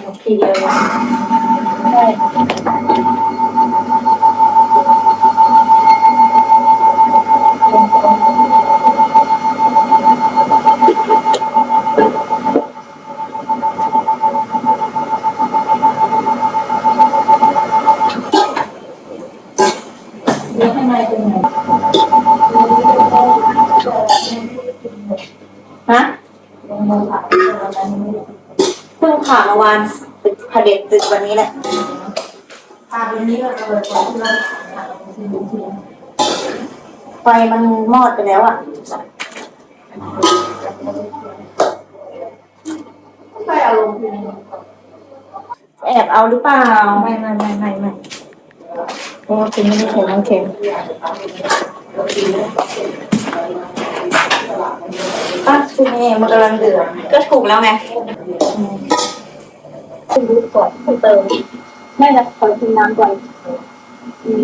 หมดทีเดียวเลยใช่เลี้ยงข้างในเป็นไงฮะเพิ่งผ่าเมื่อวานตึกพระเด็จตึกวันนี้แหละพาไปนี้เราจะไปขอที่เราไฟมันมอดไปแล้วอะใช่อารมณ์แอบเอาหรือเปล่า ไม่ไม่ไม่ไม่ไม่เพราะว่าคุณไม่ได้ใช้น้ำเค็มอะคุณเองมันกำลังเดือดก็ถูกแล้วไง คุณรู้ก่อนคุณเติมแม่จะขอกินน้ำก่อน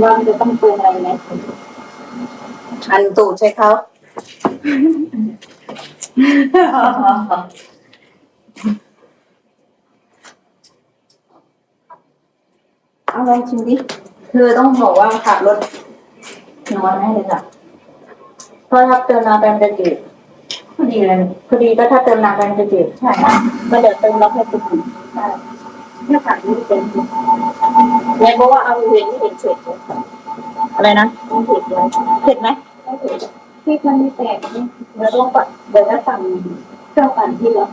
ว่ามันจะต้องเติมอะไรไหมอันตูดใช้เขาเอาลองชิมดิเธอต้องบอกว่าขับรถน้อยแน่เลยค่ะเพราะถ้าเติมน้ำไปมันจะจืด พอดีเลยพอดีก็ถ้าเติมน้ำไปมันจะจืดใช่มาเดี๋ยวเติมแล้วให้คุณใช่ถ้าขาดนี่เป็นแม่บอกว่าเอาเห็นไม่เห็นเฉยอะไรนะเห็นเลยเผ็ดไหมที่มันม่แตกนี่เราต้องปัดเดี๋ยวจะสั่งเครื่องปั่นที่แล้ว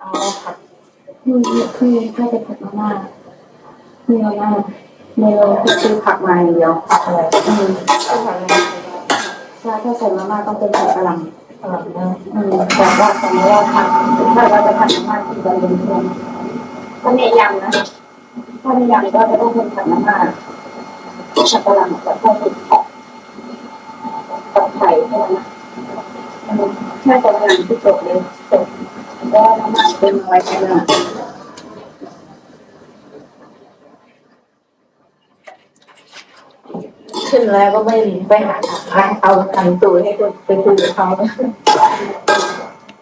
เอาผัดคือคือถ้าจะผัดมาม่ามีมาม่าเนูที่ซื้อผักมาอย่างเดียวผักอะไรอืมผัดอะไร ใช่ถ้าใส่มาม่าต้องเป็นผักกะหล่ำผัดนะอืมแต่ว่าสมมติว่าผัดถ้าเราจะผัดมาม่าที่เราเป็นเพื่อนถ้าในยำนะถ้าในยำก็จะต้องเป็นผัดมาม่าผัดกะหล่ำกับข้าวสุกกับไข่แค่นั้นะแค่ตรงนั้นที่จบเลยจบเพราะว่ามาม่าเป็นไว้แค่นั้น ขึ้นแล้วก็ไม่ไปหาหางเอาทันตูให้คนไปคุยกับเขา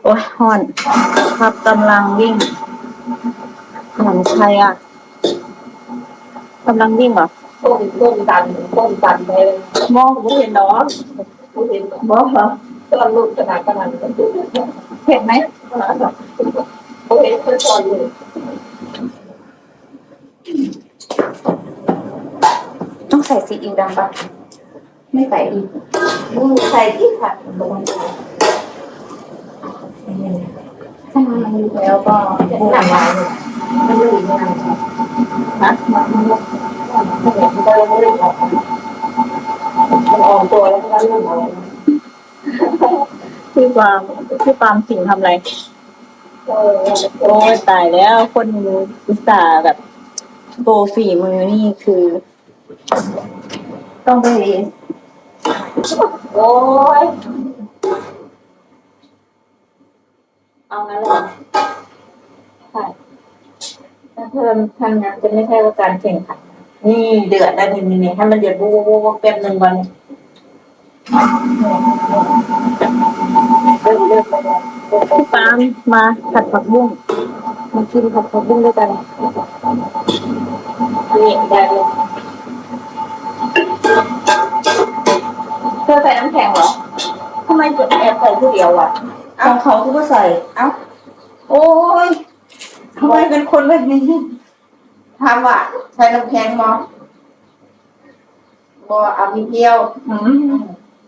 โอ้ยฮอนครับกำลังวิ่งขนมใครอะกำลังวิ่งเหรอต้มต้มตันต้มตันไปเลยมองไม่เห็นน้องไม่เห็นบอกเหรอตอนลูกขนาดขนาดนั้นเห็นไหมเขาเห็นเขาซอยอยู่ ต้องใส่ซีอิ๊วดำปะไม่ใส่อีกอืมใส่ที่ค่ะแล้วก็หนังลายมันไม่ดีไม่นานนะมันมันมันแบบมันไม่ได้ออกมันออกตัวแล้วก็เริ่มออกพี่ปามพี่ปามสิงทำอะไรโอ้ยตายแล้วคนอุตส่าห์แบบโบฝีมือนี่คือ ต้องไปโอ้ย เอางั้นเลยใช่ถ้าเพิ่มทำงานจะไม่ใช่ว่าการแข่งขัน นี่เดือดแล้วนี่นี่ให้มันเดือดบูบูบแป๊บหนึ่งวันเริ่มเริ่มไปแล้วพี่ปามมาผัดผักบุ้งมากินผัดผักบุ้งด้วยกันนี่ได้เลย อใส่น้ำแข็งเหรอทำไมจุดแอบใส่ผู้เดียวอะเอาเขาทุกก็ใส่ เอ้า โอ้ยทำไมเป็นคนแบบนี้ถามว่าใช้น้ำแข็งมั้งบ่เอาพี่เพียวอืม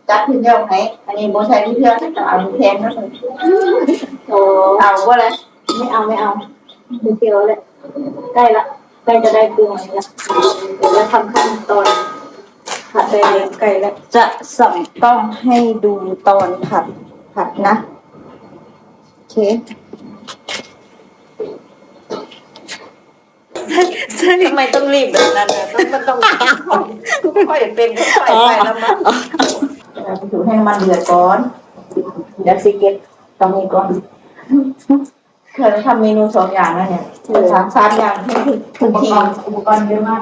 จัดพี่เพียวไหนอันนี้บ่ใช้พี่เพียวจะเอาพี่แข็งนั่นเองโอ้เอาว่าอะไรไม่เอาไม่เอาดูเดียวเลยใกล้ละใกล้จะได้ปรุงอะไรละเดี๋ยวจะทำขั้นตอน ผัดได้เลยใกล้แล้วจะสั่งต้องให้ดูตอนผัดผัดนะโอเคทำไมต้องรีบแบบนั้นนะต้องมันต้องค่อยๆเป็นค่อยๆไปแล้วมั้งเราไปถูให้มันเดือดก่อนเดี๋ยวสิเก็ตตรงนี้ก่อนเคยทำเมนูสองอย่างแล้วเนี่ยสามสามอย่างให้ถึงอุปทีกรณ์อุปกรณ์เยอะมาก